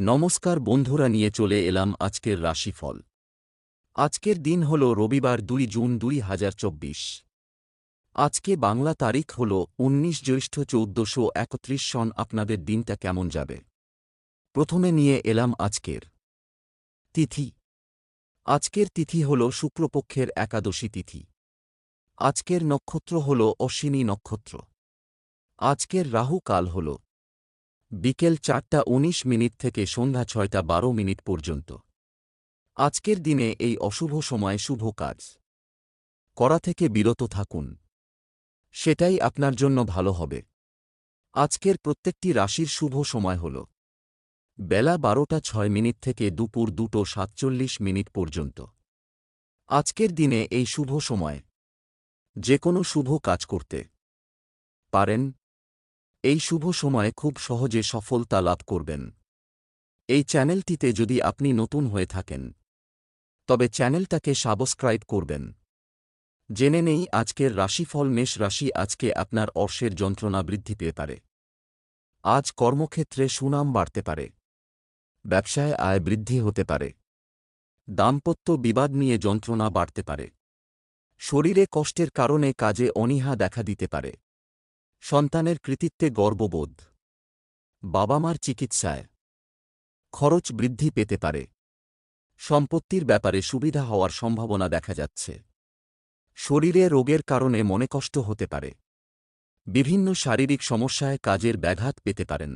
নমস্কার বন্ধুরা, নিয়ে চলে এলাম আজকের রাশিফল। আজকের দিন হল রবিবার দুই জুন দুই হাজার চব্বিশ। আজকে বাংলা তারিখ হল উনিশ জ্যৈষ্ঠ চৌদ্দশো একত্রিশ সন। আপনাদের দিনটা কেমন যাবে? প্রথমে নিয়ে এলাম আজকের তিথি। আজকের তিথি হল শুক্লপক্ষের একাদশী তিথি। আজকের নক্ষত্র হল অশ্বিনী নক্ষত্র। আজকের রাহু কাল হল বিকেল চারটা উনিশ মিনিট থেকে সন্ধ্যা ছয়টা বারো মিনিট পর্যন্ত। আজকের দিনে এই অশুভ সময় শুভ কাজ। করা থেকে বিরত থাকুন। সেটাই আপনার জন্য ভালো হবে। আজকের প্রত্যেকটি রাশির শুভ সময় হল। বেলা বারোটা ছয় মিনিট থেকে দুপুর দুটো সাতচল্লিশ মিনিট পর্যন্ত। আজকের দিনে এই শুভ সময়। যে কোনো শুভ কাজ করতে। পারেন এই শুভ সময়ে খুব সহজে সফলতা লাভ করবেন। এই চ্যানেলটিতে যদি আপনি নতুন হয়ে থাকেন, তবে চ্যানেলটাকে সাবস্ক্রাইব করবেন। জেনে নেই আজকের রাশিফল মেষ রাশি আজকে আপনার অর্শের যন্ত্রণা বৃদ্ধি পেয়ে পারে। আজ কর্মক্ষেত্রে সুনাম বাড়তে পারে। ব্যবসায় আয় বৃদ্ধি হতে পারে। দাম্পত্য বিবাদ নিয়ে যন্ত্রণা বাড়তে পারে। শরীরে কষ্টের কারণে কাজে অনীহা দেখা দিতে পারে। সন্তানের কৃতিত্বে গর্ববোধ। বাবা মার চিকিৎসায় খরচ বৃদ্ধি পেতে পারে। সম্পত্তির ব্যাপারে সুবিধা হওয়ার সম্ভাবনা দেখা যাচ্ছে। শরীরে রোগের কারণে মনে কষ্ট হতে পারে। বিভিন্ন শারীরিক সমস্যায় কাজের ব্যাঘাত পেতে পারেন।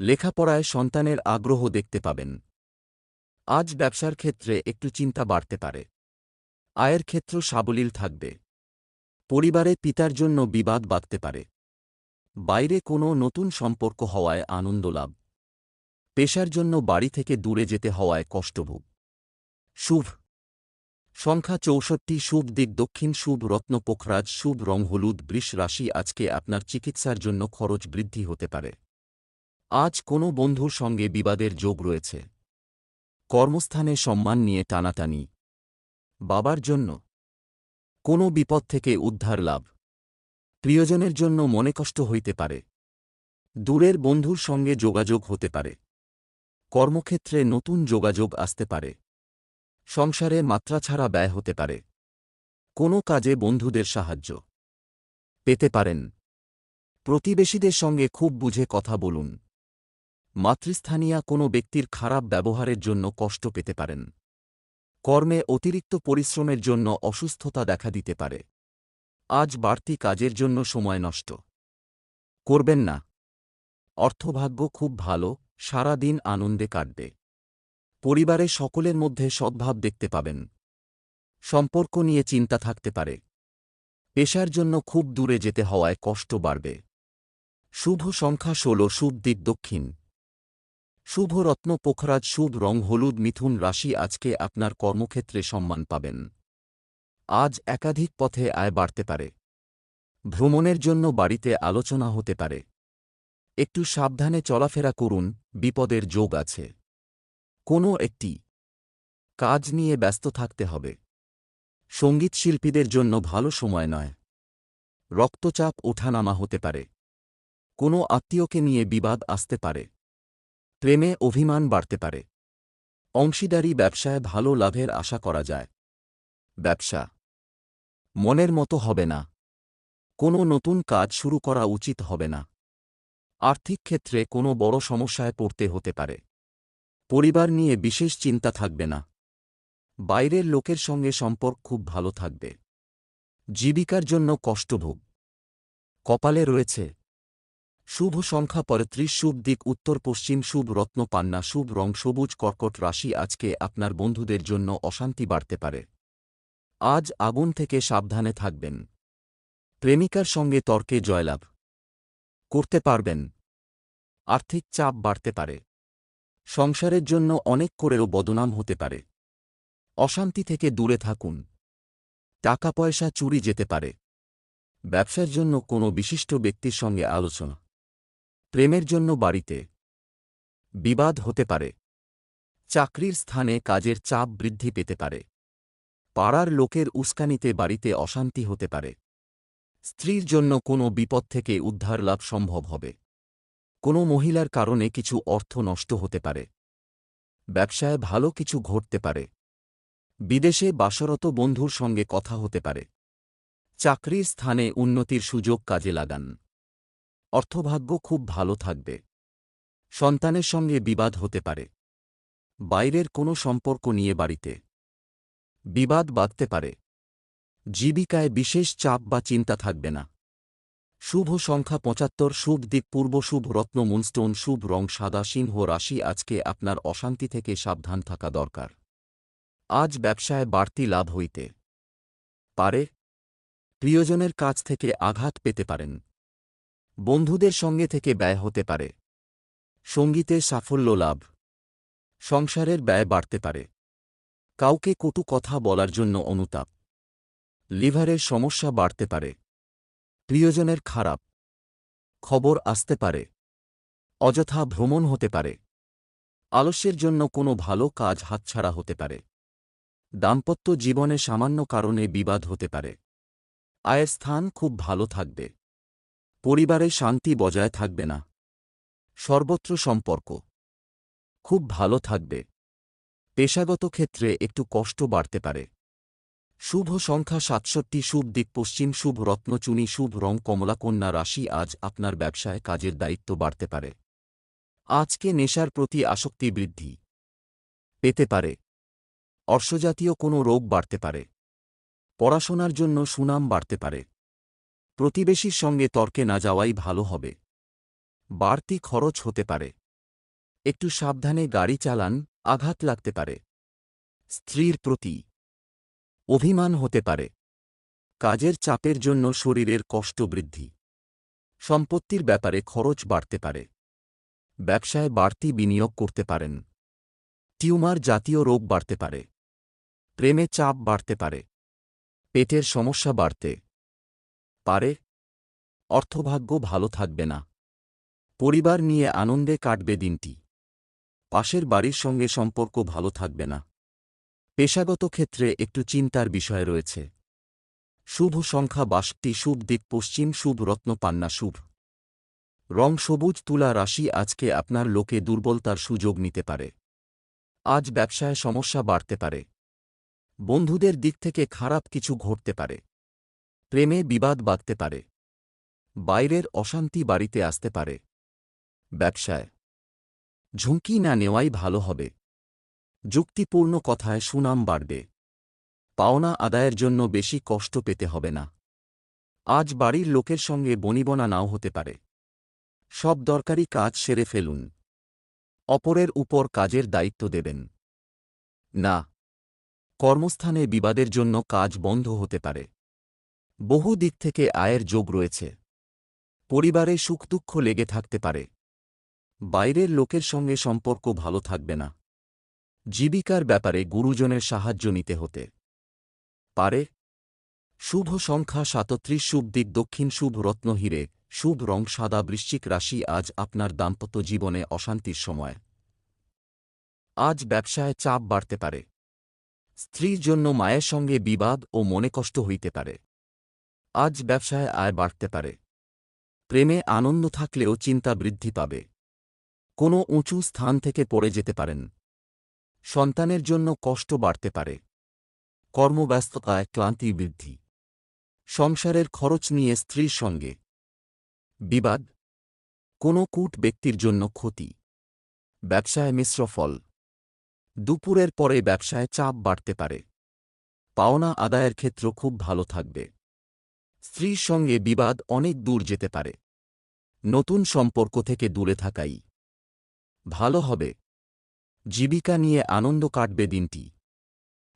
লেখাপড়ায় সন্তানের আগ্রহ দেখতে পাবেন। আজ ব্যবসার ক্ষেত্রে একটু চিন্তা বাড়তে পারে। আয়ের ক্ষেত্র সাবলীল থাকবে। পরিবারে পিতার জন্য বিবাদ বাঁধতে পারে। বাইরে কোনো নতুন সম্পর্ক হওয়ায় আনন্দ লাভ। পেশার জন্য বাড়ি থেকে দূরে যেতে হওয়ায় কষ্টভোগ শুভ। সংখ্যা চৌষট্টি, শুভ দিক দক্ষিণ, শুভ রত্ন পোখরাজ, শুভ রং হলুদ, বৃষ রাশি আজকে আপনার চিকিৎসার জন্য খরচ বৃদ্ধি হতে পারে। আজ কোনো বন্ধুর সঙ্গে বিবাদের যোগ রয়েছে। কর্মস্থানে সম্মান নিয়ে টানাটানি। বাবার জন্য কোনো বিপদ থেকে উদ্ধার লাভ। প্রিয়জনের জন্য মনে কষ্ট হইতে পারে। দূরের বন্ধুর সঙ্গে যোগাযোগ হতে পারে। কর্মক্ষেত্রে নতুন যোগাযোগ আসতে পারে। সংসারে মাত্রা ছাড়া ব্যয় হতে পারে। কোনো কাজে বন্ধুদের সাহায্য পেতে পারেন। প্রতিবেশীদের সঙ্গে খুব বুঝে কথা বলুন। মাতৃস্থানীয় কোনো ব্যক্তির খারাপ ব্যবহারের জন্য কষ্ট পেতে পারেন। কর্মে অতিরিক্ত পরিশ্রমের জন্য অসুস্থতা দেখা দিতে পারে। আজ বাড়তি কাজের জন্য সময় নষ্ট। করবেন না। অর্থভাগ্য খুব ভালো সারা দিন আনন্দে কাটবে। পরিবারে সকলের মধ্যে সদ্ভাব দেখতে পাবেন। সম্পর্ক নিয়ে চিন্তা থাকতে পারে। পেশার জন্য খুব দূরে যেতে হওয়ায় কষ্ট বাড়বে। শুভ সংখ্যা ষোলো, শুভ দিক দক্ষিণ। শুভ রত্ন পোখরাজ শুভ রং হলুদ মিথুন রাশি আজকে আপনার কর্মক্ষেত্রে সম্মান পাবেন। আজ একাধিক পথে আয় বাড়তে পারে। ভ্রমণের জন্য বাড়িতে আলোচনা হতে পারে। একটু সাবধানে চলাফেরা করুন, বিপদের যোগ আছে। কোনো একটি কাজ নিয়ে ব্যস্ত থাকতে হবে। সংগীত শিল্পীদের জন্য ভালো সময় নয়। রক্তচাপ ওঠানামা হতে পারে। কোনো আত্মীয়কে নিয়ে বিবাদ আসতে পারে। প্রেমে অভিমান বাড়তে পারে। অংশীদারি ব্যবসায় ভালো লাভের আশা করা যায়। ব্যবসা মনের মতো হবে না। কোনো নতুন কাজ শুরু করা উচিত হবে না। আর্থিক ক্ষেত্রে কোনো বড় সমস্যায় পড়তে হতে পারে। পরিবার নিয়ে বিশেষ চিন্তা থাকবে না। বাইরের লোকের সঙ্গে সম্পর্ক খুব ভালো থাকবে। জীবিকার জন্য কষ্টভোগ কপালে রয়েছে শুভ সংখ্যা পঁয়ত্রিশ শুভ দিক উত্তর পশ্চিম, শুভ রত্ন পান্না, শুভ রং সবুজ, কর্কট রাশি আজকে আপনার বন্ধুদের জন্য অশান্তি বাড়তে পারে। আজ আগুন থেকে সাবধানে থাকবেন। প্রেমিকার সঙ্গে তর্কে জয়লাভ। করতে পারবেন। আর্থিক চাপ বাড়তে পারে। সংসারের জন্য অনেক করেও বদনাম হতে পারে। অশান্তি থেকে দূরে থাকুন। টাকা পয়সা চুরি যেতে পারে। ব্যবসার জন্য কোনো বিশিষ্ট ব্যক্তির সঙ্গে আলোচনা। প্রেমের জন্য বাড়িতে। বিবাদ হতে পারে। চাকরির স্থানে কাজের চাপ বৃদ্ধি পেতে পারে। পাড়ার লোকের উস্কানিতে বাড়িতে অশান্তি হতে পারে। স্ত্রীর জন্য কোনো বিপদ থেকে উদ্ধার লাভ সম্ভব হবে। কোনো মহিলার কারণে কিছু অর্থ নষ্ট হতে পারে। ব্যবসায় ভালো কিছু ঘটতে পারে। বিদেশে বাসরত বন্ধুর সঙ্গে কথা হতে পারে। চাকরির স্থানে উন্নতির সুযোগ কাজে লাগান। অর্থভাগ্য খুব ভালো থাকবে। সন্তানের সঙ্গে বিবাদ হতে পারে। বাইরের কোনো সম্পর্ক নিয়ে বাড়িতে বিবাদ বাঁধতে পারে। জীবিকায় বিশেষ চাপ বা চিন্তা থাকবে না। শুভ সংখ্যা পঁচাত্তর, শুভ দিক পূর্ব, শুভ রত্ন, মুনস্টোন, শুভ রং, সাদা, সিংহ, রাশি আজকে আপনার অশান্তি থেকে সাবধান থাকা দরকার। আজ ব্যবসায় বাড়তি লাভ হইতে পারে। প্রিয়জনের কাছ থেকে আঘাত পেতে পারেন। বন্ধুদের সঙ্গে থেকে ব্যয় হতে পারে। সঙ্গীতে সাফল্য লাভ। সংসারের ব্যয় বাড়তে পারে। কাউকে কটু কথা বলার জন্য অনুতাপ। লিভারের সমস্যা বাড়তে পারে। প্রিয়জনের খারাপ। খবর আসতে পারে। অযথা ভ্রমণ হতে পারে। আলস্যের জন্য কোনো ভালো কাজ হাতছাড়া হতে পারে। দাম্পত্য জীবনে সামান্য কারণে বিবাদ হতে পারে। আয়ের স্থান খুব ভালো থাকবে। পরিবারে শান্তি বজায় থাকবে না। সর্বত্র সম্পর্ক। খুব ভালো থাকবে। পেশাগত ক্ষেত্রে একটু কষ্ট বাড়তে পারে। শুভ সংখ্যা সাতষট্টি, শুভ দিক পশ্চিম, শুভ রত্নচুনি শুভ রং কমলাকন্যা রাশি আজ আপনার ব্যবসায় কাজের দায়িত্ব বাড়তে পারে। আজকে নেশার প্রতি আসক্তি বৃদ্ধি। পেতে পারে। অর্শজাতীয় কোনো রোগ বাড়তে পারে। পড়াশোনার জন্য সুনাম বাড়তে পারে। প্রতিবেশীর সঙ্গে তর্কে না যাওয়াই ভালো হবে। বাড়তি খরচ হতে পারে। একটু সাবধানে গাড়ি চালান, আঘাত লাগতে পারে। স্ত্রীর প্রতি অভিমান হতে পারে। কাজের চাপের জন্য শরীরের কষ্ট বৃদ্ধি। সম্পত্তির ব্যাপারে খরচ বাড়তে পারে। ব্যবসায় বাড়তি বিনিয়োগ করতে পারেন। টিউমার জাতীয় রোগ বাড়তে পারে। প্রেমে চাপ বাড়তে পারে। পেটের সমস্যা বাড়তে পারে। অর্থভাগ্য ভালো থাকবে না। পরিবার নিয়ে আনন্দে কাটবে দিনটি। পাশের বাড়ির সঙ্গে সম্পর্ক ভালো থাকবে না। পেশাগত ক্ষেত্রে একটু চিন্তার বিষয় রয়েছে। শুভ সংখ্যা বাষট্টি, শুভ দিক পশ্চিম, শুভ রত্ন পান্না, শুভ। রং সবুজ, তুলা রাশি আজকে আপনার লোকে দুর্বলতার সুযোগ নিতে পারে। আজ ব্যবসায় সমস্যা বাড়তে পারে। বন্ধুদের দিক থেকে খারাপ কিছু ঘটতে পারে। প্রেমে বিবাদ বাঁধতে পারে। বাইরের অশান্তি বাড়িতে আসতে পারে। ব্যবসায়। ঝুঁকি না নেওয়াই ভালো হবে। যুক্তিপূর্ণ কথায় সুনাম বাড়বে। পাওনা আদায়ের জন্য বেশি কষ্ট পেতে হবে না। আজ বাড়ির লোকের সঙ্গে বনিবনা নাও হতে পারে। সব দরকারি কাজ সেরে ফেলুন। অপরের উপর কাজের দায়িত্ব দেবেন। না। কর্মস্থানে বিবাদের জন্য কাজ বন্ধ হতে পারে। বহু দিক থেকে আয়ের যোগ রয়েছে। পরিবারে সুখ দুঃখ লেগে থাকতে পারে। বাইরের লোকের সঙ্গে সম্পর্ক ভালো থাকবে না। জীবিকার ব্যাপারে গুরুজনের সাহায্য নিতে হতে পারে। শুভ সংখ্যা সাতত্রিশ, শুভ দিক দক্ষিণ, শুভ রত্ন হিরে, শুভ রং সাদা, বৃশ্চিক রাশি আজ আপনার দাম্পত্য জীবনে অশান্তির সময়। আজ ব্যবসায় চাপ বাড়তে পারে। স্ত্রীর জন্য মায়ের সঙ্গে বিবাদ ও মনে কষ্ট হইতে পারে। আজ ব্যবসায় আয় বাড়তে পারে। প্রেমে আনন্দ থাকলেও চিন্তা বৃদ্ধি পাবে। কোনো উঁচু স্থান থেকে পড়ে যেতে পারেন। সন্তানের জন্য কষ্ট বাড়তে পারে। কর্মব্যস্ততায় ক্লান্তি বৃদ্ধি। সংসারের খরচ নিয়ে স্ত্রীর সঙ্গে। বিবাদ। কোনো কূট ব্যক্তির জন্য ক্ষতি। ব্যবসায় মিশ্র ফল। দুপুরের পরে ব্যবসায় চাপ বাড়তে পারে। পাওনা আদায়ের ক্ষেত্র খুব ভালো থাকবে। স্ত্রীর সঙ্গে বিবাদ অনেক দূর যেতে পারে। নতুন সম্পর্ক থেকে দূরে থাকাই। ভালো হবে। জীবিকা নিয়ে আনন্দ কাটবে দিনটি।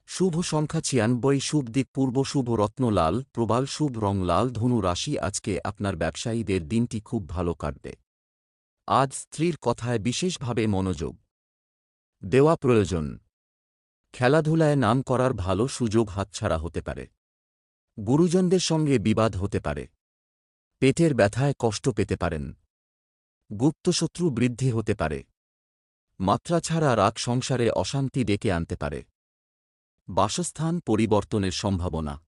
শুভ সংখ্যা ছিয়ানব্বই, শুভ দিক পূর্ব, শুভ রত্নলাল প্রবাল, শুভ রং লাল, ধনু রাশি, আজকে আপনার ব্যবসায়ীদের দিনটি খুব ভালো কাটবে। আজ স্ত্রীর কথায় বিশেষভাবে মনোযোগ। দেওয়া প্রয়োজন। খেলাধুলায় নাম করার ভালো সুযোগ হাতছাড়া হতে পারে। গুরুজনদের সঙ্গে বিবাদ হতে পারে। পেটের ব্যথায় কষ্ট পেতে পারেন। গুপ্তশত্রু বৃদ্ধি হতে পারে। মাত্রা ছাড়া রাগ সংসারে অশান্তি ডেকে আনতে পারে। বাসস্থান পরিবর্তনের সম্ভাবনা।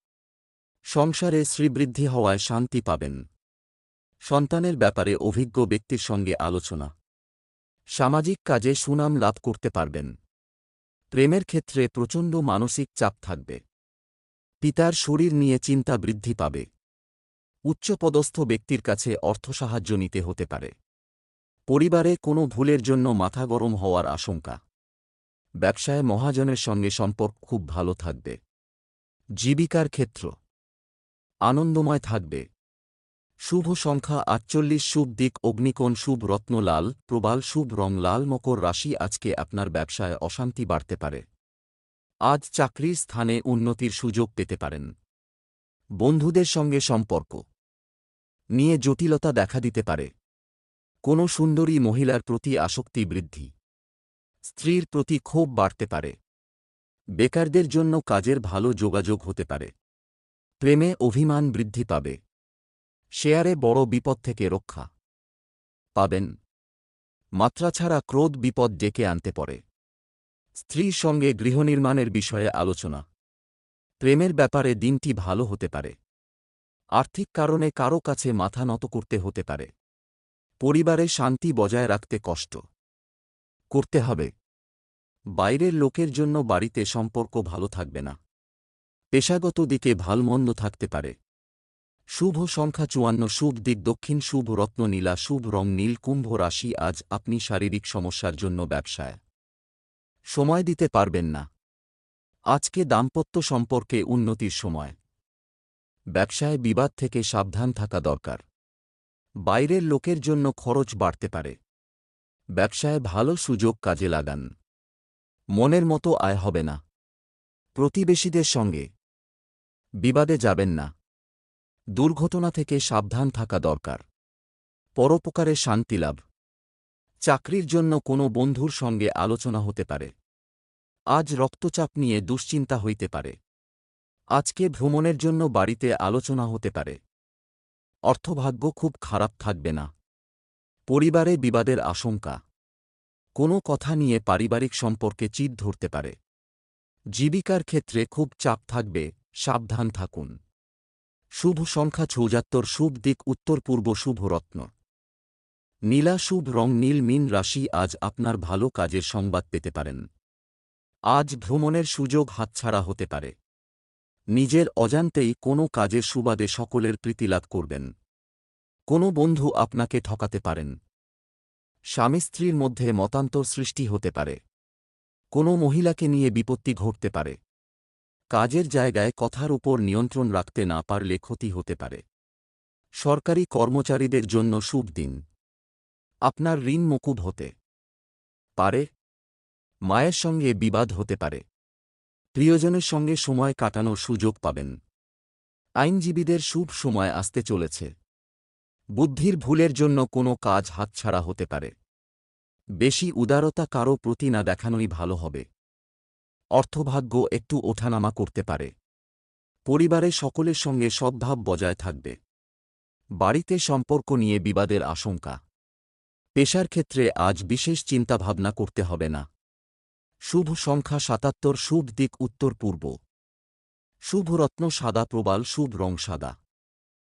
সংসারে শ্রীবৃদ্ধি হওয়ায় শান্তি পাবেন। সন্তানের ব্যাপারে অভিজ্ঞ ব্যক্তির সঙ্গে আলোচনা। সামাজিক কাজে সুনাম লাভ করতে পারবেন। প্রেমের ক্ষেত্রে প্রচণ্ড মানসিক চাপ থাকবে। পিতার শরীর নিয়ে চিন্তা বৃদ্ধি পাবে। উচ্চপদস্থ ব্যক্তির কাছে অর্থ সাহায্য নিতে হতে পারে। পরিবারে কোনো ভুলের জন্য মাথা গরম হওয়ার আশঙ্কা। ব্যবসায় মহাজনের সঙ্গে সম্পর্ক খুব ভালো থাকবে। জীবিকার ক্ষেত্র। আনন্দময় থাকবে। শুভ সংখ্যা আটচল্লিশ, শুভ দিক অগ্নিকোণ, শুভ রত্নলাল প্রবাল, শুভ রং, লাল মকর রাশি আজকে আপনার ব্যবসায় অশান্তি বাড়তে পারে। আজ চাকরির স্থানে উন্নতির সুযোগ পেতে পারেন। বন্ধুদের সঙ্গে সম্পর্ক নিয়ে জটিলতা দেখা দিতে পারে। কোনো সুন্দরী মহিলার প্রতি আসক্তি বৃদ্ধি। স্ত্রীর প্রতি ক্ষোভ বাড়তে পারে। বেকারদের জন্য কাজের ভালো যোগাযোগ হতে পারে। প্রেমে অভিমান বৃদ্ধি পাবে। শেয়ারে বড় বিপদ থেকে রক্ষা পাবেন। মাত্রা ছাড়া ক্রোধ বিপদ ডেকে আনতে পারে। স্ত্রীর সঙ্গে গৃহনির্মাণের বিষয়ে আলোচনা। প্রেমের ব্যাপারে দিনটি ভালো হতে পারে। আর্থিক কারণে কারও কাছে মাথা নত করতে হতে পারে। পরিবারে শান্তি বজায় রাখতে কষ্ট। করতে হবে। বাইরের লোকের জন্য বাড়িতে সম্পর্ক ভালো থাকবে না। পেশাগত দিকে ভালমন্দ থাকতে পারে। শুভ সংখ্যা চুয়ান্ন, শুভ দিক দক্ষিণ, শুভ রত্ন নীলা, শুভ রং নীল, কুম্ভ রাশি, আজ আপনি শারীরিক সমস্যার জন্য ব্যবসায়। সময় দিতে পারবেন না। আজকে দাম্পত্য সম্পর্কে উন্নতির সময়। ব্যবসায় বিবাদ থেকে সাবধান থাকা দরকার। বাইরের লোকের জন্য খরচ বাড়তে পারে। ব্যবসায় ভালো সুযোগ কাজে লাগান। মনের মতো আয় হবে না। প্রতিবেশীদের সঙ্গে বিবাদে যাবেন না। দুর্ঘটনা থেকে সাবধান থাকা দরকার। পরোপকারে শান্তিলাভ চাকরির জন্য কোনো বন্ধুর সঙ্গে আলোচনা হতে পারে। আজ রক্তচাপ নিয়ে দুশ্চিন্তা হইতে পারে। আজকে ভ্রমণের জন্য বাড়িতে আলোচনা হতে পারে। অর্থভাগ্য খুব খারাপ থাকবে না। পরিবারে বিবাদের আশঙ্কা। কোনো কথা নিয়ে পারিবারিক সম্পর্কে চিত ধরতে পারে। জীবিকার ক্ষেত্রে খুব চাপ থাকবে, সাবধান থাকুন। শুভ সংখ্যা ছৌজাত্তর শুভ দিক উত্তর পূর্ব শুভ রত্ন। নীলা শুভ রং নীল মিন রাশি আজ আপনার ভালো কাজের সংবাদ পেতে পারেন। আজ ভ্রমণের সুযোগ হাতছাড়া হতে পারে। নিজের অজান্তেই কোনো কাজের সুবাদে সকলের প্রীতিলাভ করবেন। কোনো বন্ধু আপনাকে ঠকাতে পারেন। স্বামী স্ত্রীর মধ্যে মতান্তর সৃষ্টি হতে পারে। কোনো মহিলাকে নিয়ে বিপত্তি ঘটতে পারে। কাজের জায়গায় কথার উপর নিয়ন্ত্রণ রাখতে না পারলে ক্ষতি হতে পারে। সরকারি কর্মচারীদের জন্য শুভ দিন। আপনার ঋণ মকুব হতে পারে, মায়ের সঙ্গে বিবাদ হতে পারে, প্রিয়জনের সঙ্গে সময় কাটানোর সুযোগ পাবেন। আইনজীবীদের শুভ সময় আসতে চলেছে। বুদ্ধির ভুলের জন্য কোনো কাজ হাতছাড়া হতে পারে। বেশি উদারতা কারও প্রতি না দেখানোই ভালো হবে। অর্থভাগ্য একটু ওঠানামা করতে পারে। পরিবারে সকলের সঙ্গে সদ্ভাব বজায় থাকবে। বাড়িতে সম্পর্ক নিয়ে বিবাদের আশঙ্কা। পেশার ক্ষেত্রে আজ বিশেষ চিন্তাভাবনা করতে হবে না। শুভ সংখ্যা সাতাত্তর, শুভ দিক উত্তর পূর্ব। শুভরত্ন সাদা, প্রবাল, শুভ রং সাদা।